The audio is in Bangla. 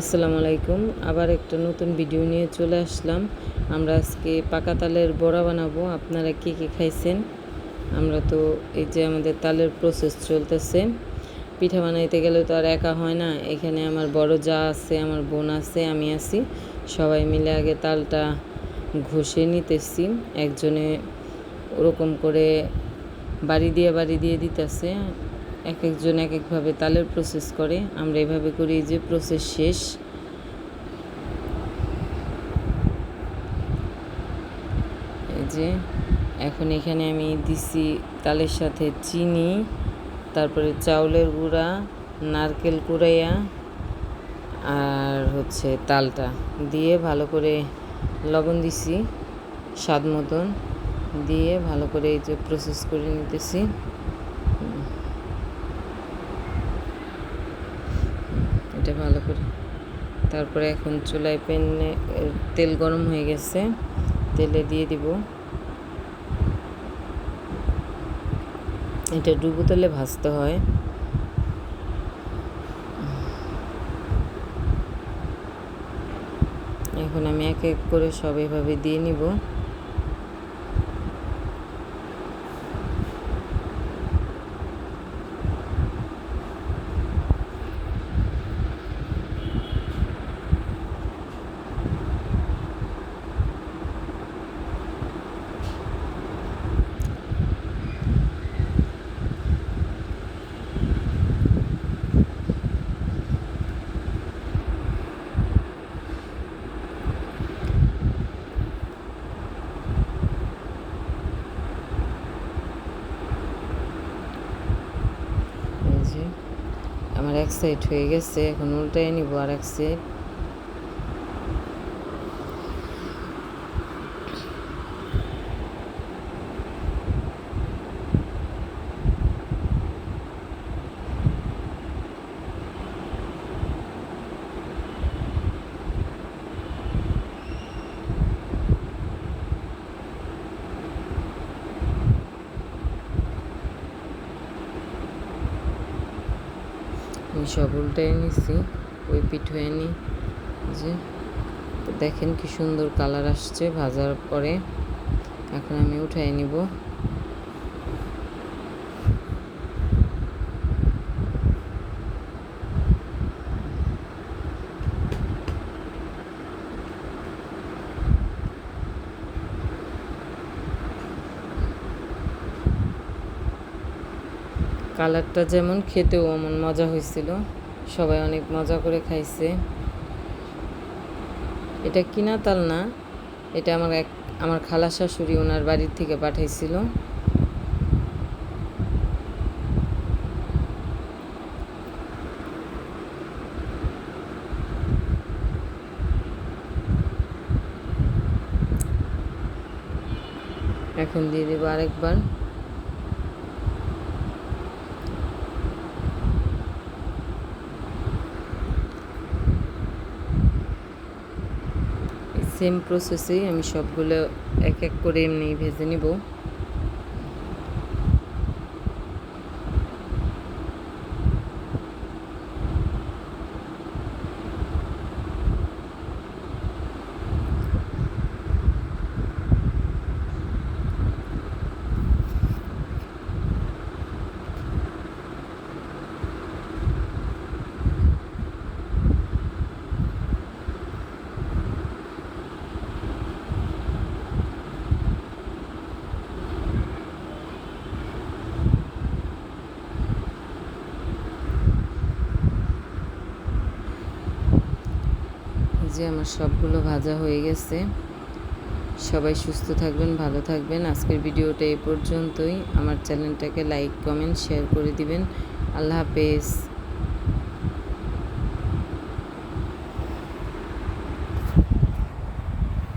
আসসালামু আলাইকুম। আবার একটা নতুন ভিডিও নিয়ে চলে আসলাম। আমরা আজকে পাকা তালের বড়া বানাবো। আপনারা কে কে খাইছেন? আমরা তো এই যে আমাদের তালের প্রসেস চলতেছে। পিঠা বানাইতে গেলে তো আর একা হয় না। এখানে আমার বড় যা আছে, আমার বোন আছে, আমি আছি। সবাই মিলে আগে তালটা ঘষে নিতেছি। একজনে ওরকম করে বাড়ি দিয়ে বাড়ি দিয়ে দিতেছে। এক একজন এক একভাবে তালের প্রসেস করে। আমরা এভাবে করি যে প্রসেস শেষ। এই যে এখন এখানে আমি দিছি তালের সাথে চিনি, তারপরে চাউলের গুঁড়া, নারকেল কুড়াইয়া, আর হচ্ছে তালটা। দিয়ে ভালো করে লবণ দিছি, স্বাদ মতন। দিয়ে ভালো করে এই যে প্রসেস করে নিতেছি এটা ভালো করে। তারপরে এখন চুলায় প্যানে তেল গরম হয়ে গেছে। তেলে দিয়ে দিব। এটা ডুবো তেলে ভাজতে হয়। এখন আমি এক এক করে সব এভাবে দিয়ে নিব এই যে আমার এক সাইড হয়ে গেছে এখন উল্টাই নিব আর এক সাইড আমি নিছি, ওই পিঠ হয়ে নি। যে দেখেন কি সুন্দর কালার আসছে ভাজার পরে। এখন আমি উঠাই নিব। কালারটা যেমন খেতেও এমন মজা হয়েছিল। সবাই অনেক মজা করে খাইছে। এটা কিনা তাল না, এটা আমার এক, আমার খালা শাশুড়ি ওনার বাড়ির থেকে পাঠাইছিল। এখন দিয়ে দেবো আরেকবার। সেম প্রসেসেই আমি সবগুলো এক এক করে এমনি ভেজে নিব। যে আমার সবগুলো ভাজা হয়ে গেছে। সবাই সুস্থ থাকবেন, ভালো থাকবেন। আজকের ভিডিওটা এ পর্যন্তই। আমার চ্যানেলটাকে লাইক, কমেন্ট, শেয়ার করে দিবেন। আল্লাহ হাফেজ।